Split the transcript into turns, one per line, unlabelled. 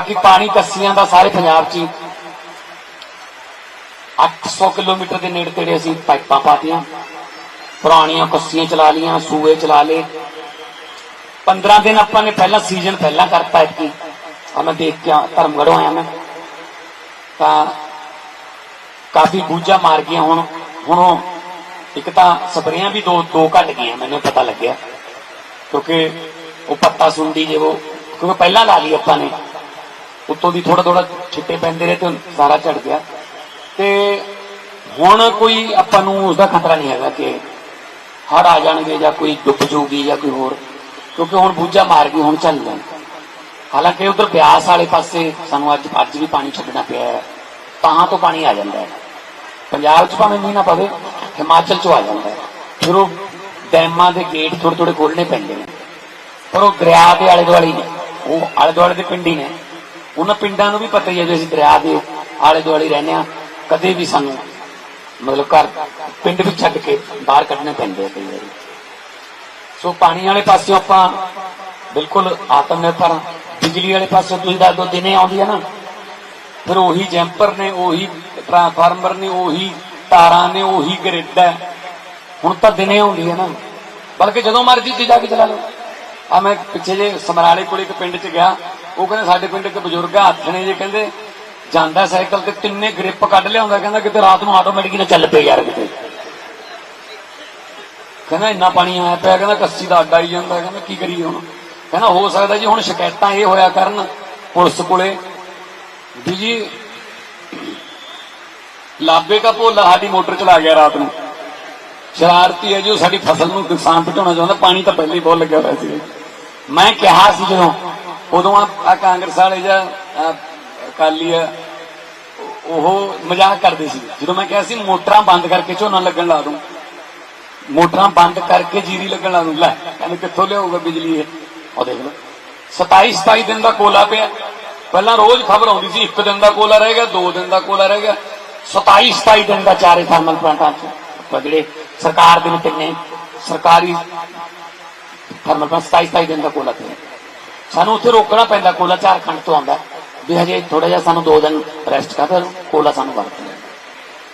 ਬਾਕੀ ਪਾਣੀ ਕੱਸੀਆਂ ਦਾ ਸਾਰੇ ਪੰਜਾਬ 'ਚ ਹੀ। 800 ਕਿਲੋਮੀਟਰ ਦੇ ਨੇੜੇ ਤੇੜੇ ਅਸੀਂ ਪਾਈਪਾਂ ਪਾਤੀਆਂ। ਪੁਰਾਣੀਆਂ ਕੱਸੀਆਂ ਚਲਾ ਲੀਆਂ ਸੂਏ ਚਲਾ ਲੇ 15 ਦਿਨ ਆਪਾਂ ਨੇ ਪਹਿਲਾਂ ਸੀਜ਼ਨ ਪਹਿਲਾਂ ਕਰਤਾ ਇਤਕੀ ਆ ਮੈਂ ਦੇਖ ਕੇ ਆ- ਧਰਮਗੜ੍ਹੋਂ ਆਇਆ ਮੈਂ। ਤਾਂ ਕਾਫੀ ਬੂਝਾ ਮਾਰ ਗਈਆਂ ਹੁਣ। ਹੁਣ ਉਹ ਇੱਕ ਤਾਂ ਸਪਰੇਆਂ ਵੀ ਦੋ ਦੋ ਘਟ ਗਈਆਂ, ਮੈਨੂੰ ਪਤਾ ਲੱਗਿਆ। ਕਿਉਂਕਿ ਉਹ ਪੱਤਾ ਸੁੰਡੀ ਜੇ ਉਹ, ਕਿਉਂਕਿ ਪਹਿਲਾਂ ਲਾ ਲਈ ਆਪਾਂ ਨੇ। ਉੱਤੋਂ ਦੀ ਥੋੜਾ ਥੋੜਾ ਛਿੱਟੇ ਪੈਂਦੇ ਰਹੇ ਤੇ ਸਾਰਾ ਝੜ ਗਿਆ। ਤੇ ਹੁਣ ਕੋਈ ਆਪਾਂ ਨੂੰ ਉਸਦਾ ਖਤਰਾ ਨਹੀਂ ਹੈਗਾ ਕਿ ਹੜ ਆ ਜਾਣਗੇ ਜਾਂ ਕੋਈ ਡੁੱਬ ਜਾਊਗੀ ਜਾਂ ਕੋਈ ਹੋਰ, ਕਿਉਂਕਿ ਹੁਣ ਬੂਝਾ ਮਾਰ ਗਈ ਹੁਣ ਚੱਲ ਜਾਣ ਹਾਲਾਂਕਿ ਉਧਰ ਬਿਆਸ ਵਾਲੇ ਪਾਸੇ ਸਾਨੂੰ ਅੱਜ ਅੱਜ ਵੀ ਪਾਣੀ ਛੱਡਣਾ ਪਿਆ ਹੈ, ਤਾਂ ਤੋਂ ਪਾਣੀ ਆ ਜਾਂਦਾ ਹੈ। ਪੰਜਾਬ 'ਚ ਭਾਵੇਂ ਮੀਂਹ ਨਾ ਪਵੇ, ਹਿਮਾਚਲ 'ਚ ਆ ਜਾਂਦਾ ਹੈ। ਫਿਰ ਉਹ ਡੈਮਾਂ ਦੇ ਗੇਟ ਥੋੜੇ ਥੋੜੇ ਖੋਲਣੇ ਪੈਂਦੇ ਨੇ। ਪਰ ਉਹ ਦਰਿਆ ਦੇ ਆਲੇ ਦੁਆਲੇ ਨੇ। ਉਹ ਆਲੇ ਦੁਆਲੇ ਦੇ ਪਿੰਡ ਹੀ ਨੇ। ਉਹਨਾਂ ਪਿੰਡਾਂ ਨੂੰ ਵੀ ਪਤਾ ਹੀ ਹੈ ਜੇ ਅਸੀਂ ਦਰਿਆ ਦੇ ਆਲੇ ਦੁਆਲੇ ਰਹਿੰਦੇ ਆ ਕਦੇ ਵੀ ਸਾਨੂੰ ਮਤਲਬ ਘਰ ਪਿੰਡ ਵੀ ਛੱਡ ਕੇ ਬਾਹਰ ਕੱਢਣੇ ਪੈਂਦੇ ਆ ਕਈ ਵਾਰੀ। ਸੋ ਪਾਣੀ ਵਾਲੇ ਪਾਸਿਓਂ ਆਪਾਂ ਬਿਲਕੁਲ ਆਤਮ ਨਿਰਭਰ ਬਿਜਲੀ ਵਾਲੇ ਪਾਸੇ ਤੁਸੀਂ ਦੱਸ ਦੋ, ਦਿਨੇ ਆਉਂਦੀ ਹੈ ਨਾ। ਫਿਰ ਉਹੀ ਜੈਂਪਰ ਨੇ, ਉਹੀ ਟਰਾਂਸਫਾਰਮਰ ਨੇ, ਉਹੀ ਤਾਰਾਂ ਨੇ, ਉਹੀ ਗ੍ਰਿਡ ਹੈ। ਹੁਣ ਤਾਂ ਦਿਨੇ ਆਉਂਦੀ ਹੈ ਨਾ। ਬਲਕਿ ਜਦੋਂ ਮਰਜ਼ੀ ਤੇ ਜਾ ਕੇ ਚਲਾ ਲਓ। ਆ ਮੈਂ ਪਿੱਛੇ ਜੇ ਸਮਰਾਲੇ ਕੋਲ ਇੱਕ ਪਿੰਡ 'ਚ ਗਿਆ। ਉਹ ਕਹਿੰਦੇ ਸਾਡੇ ਪਿੰਡ ਇੱਕ ਬਜ਼ੁਰਗ ਆ ਹੱਥ ਨੇ ਜੇ ਕਹਿੰਦੇ, ਜਾਂਦਾ ਸਾਈਕਲ ਤੇ ਤਿੰਨੇ ਗ੍ਰਿਪ ਕੱਢ ਲਿਆਉਂਦਾ, ਕਹਿੰਦਾ ਕਿਤੇ ਰਾਤ ਨੂੰ ਆਟੋਮੈਟਿਕ ਨਾ ਚੱਲ ਪਏ ਯਾਰ ਕਿਤੇ। ਕਹਿੰਦਾ ਇੰਨਾ ਪਾਣੀ ਆਇਆ ਪਿਆ, ਕਹਿੰਦਾ ਕੱਸੀ ਦਾ ਅੱਡਾ ਹੀ ਜਾਂਦਾ, ਕਹਿੰਦਾ ਕੀ ਕਰੀਏ ਹੁਣ? ਕਹਿੰਦਾ ਹੋ ਸਕਦਾ ਜੀ ਹੁਣ ਸ਼ਿਕਾਇਤਾਂ ਇਹ ਹੋਇਆ ਕਰਨ ਪੁਲਿਸ ਕੋਲੇ ਵੀ ਜੀ, ਲਾਬੇ ਦਾ ਭੋਲਾ ਸਾਡੀ ਮੋਟਰ ਚਲਾ ਗਿਆ ਰਾਤ ਨੂੰ। ਸ਼ਰਾਰਤੀ ਹੈ ਜੀ, ਉਹ ਸਾਡੀ ਫਸਲ ਨੂੰ ਨੁਕਸਾਨ ਪਹੁੰਚਾਉਣਾ ਚਾਹੁੰਦਾ, ਪਾਣੀ ਤਾਂ ਪਹਿਲਾਂ ਹੀ ਬਹੁਤ ਲੱਗਿਆ ਹੋਇਆ ਸੀ। ਮੈਂ ਕਿਹਾ ਸੀ ਜਦੋਂ, ਉਦੋਂ ਆ ਕਾਂਗਰਸ ਵਾਲੇ ਜਾਂ ਅਕਾਲੀ ਆ, ਉਹ ਮਜ਼ਾਕ ਕਰਦੇ ਸੀ। ਜਦੋਂ ਮੈਂ ਕਿਹਾ ਸੀ ਮੋਟਰਾਂ ਬੰਦ ਕਰਕੇ ਝੋਨਾ ਲੱਗਣ ਲਾ ਦੂੰ, ਮੋਟਰਾਂ ਬੰਦ ਕਰਕੇ ਜੀਰੀ ਲੱਗਣ ਲਾ ਦੂੰ, ਲੈ ਕਹਿੰਦੇ ਕਿੱਥੋਂ ਲਿਆਊਗਾ ਬਿਜਲੀ ਇਹ? ਉਹ ਦੇਖ ਲਓ। 27 27 ਦਿਨ ਦਾ ਕੋਲਾ ਪਿਆ। ਪਹਿਲਾਂ ਰੋਜ਼ ਖਬਰ ਆਉਂਦੀ ਸੀ, ਇੱਕ ਦਿਨ ਦਾ ਕੋਲਾ ਰਹਿ ਗਿਆ, ਦੋ ਦਿਨ ਦਾ ਕੋਲਾ ਰਹਿ ਗਿਆ। 27 27 ਦਿਨ ਦਾ ਚਾਰੇ ਥਰਮਲ ਪਲਾਂਟਾਂ 'ਚ ਜਿਹੜੇ ਸਰਕਾਰ ਦੇ ਵਿੱਚ ਨੇ ਸਰਕਾਰੀ ਥਰਮਲ ਪਲਾਂਟ 27 27 ਦਿਨ ਦਾ ਕੋਲਾ ਪਿਆ ਸਾਨੂੰ ਉੱਥੇ ਰੋਕਣਾ ਪੈਂਦਾ, ਕੋਲਾ ਝਾਰਖੰਡ ਤੋਂ ਆਉਂਦਾ। ਵੀ ਹਜੇ ਥੋੜਾ ਜਿਹਾ ਸਾਨੂੰ ਦੋ ਦਿਨ ਰੈਸਟ ਕਰ ਕੋਲਾ ਸਾਨੂੰ ਵਰਤਣਾ